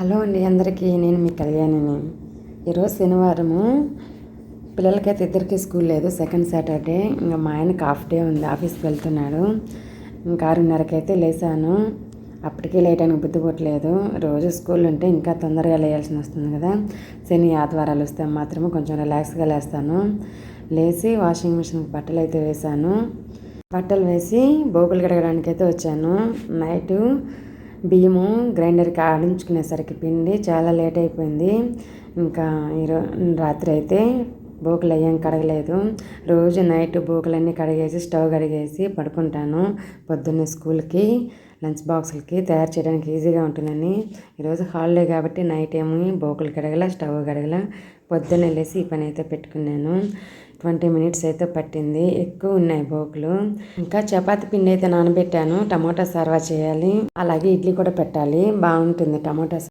Hello అండి అందరికీ. నేను మీ కళ్యాణిని. ఈరోజు శనివారము. పిల్లలకైతే ఇద్దరికి స్కూల్ లేదు సెకండ్ సాటర్డే. ఇంకా మా ఆయనకి హాఫ్ డే ఉంది ఆఫీస్కి వెళ్తున్నాడు. ఇంకా ఆరున్నరకి అయితే లేచాను అప్పటికే లేట్ అయిన బుద్ధి పుట్టలేదు రోజు స్కూల్ ఉంటే ఇంకా తొందరగా లేయాల్సి వస్తుంది కదా. శని ఆదివారాలు వస్తే మాత్రమే కొంచెం రిలాక్స్గా లేస్తాను. లేచి వాషింగ్ మిషన్కి బట్టలు అయితే వేశాను. బట్టలు వేసి బోగులు కడగడానికి అయితే వచ్చాను. నైటు బియ్యము గ్రైండర్కి ఆడించుకునేసరికి పిండి చాలా లేట్ అయిపోయింది. ఇంకా ఈరో రాత్రి అయితే బోకులు ఏం కడగలేదు. రోజు నైట్ బోకులన్నీ కడిగేసి స్టవ్ కడిగేసి పడుకుంటాను. పొద్దున్నే స్కూల్కి లంచ్ బాక్సులకి తయారు చేయడానికి ఈజీగా ఉంటుందని. ఈరోజు హాలిడే కాబట్టి నైట్ ఏమి బోకులు కడగల స్టవ్ కడగల. పొద్దున్నే వెళ్ళేసి ఈ పని అయితే పెట్టుకున్నాను. ట్వంటీ మినిట్స్ అయితే పట్టింది. ఎక్కువ ఉన్నాయి బోకులు. ఇంకా చపాతి పిండి అయితే నానబెట్టాను. టమోటా సర్వా చేయాలి. అలాగే ఇడ్లీ కూడా పెట్టాలి. బాగుంటుంది టమోటా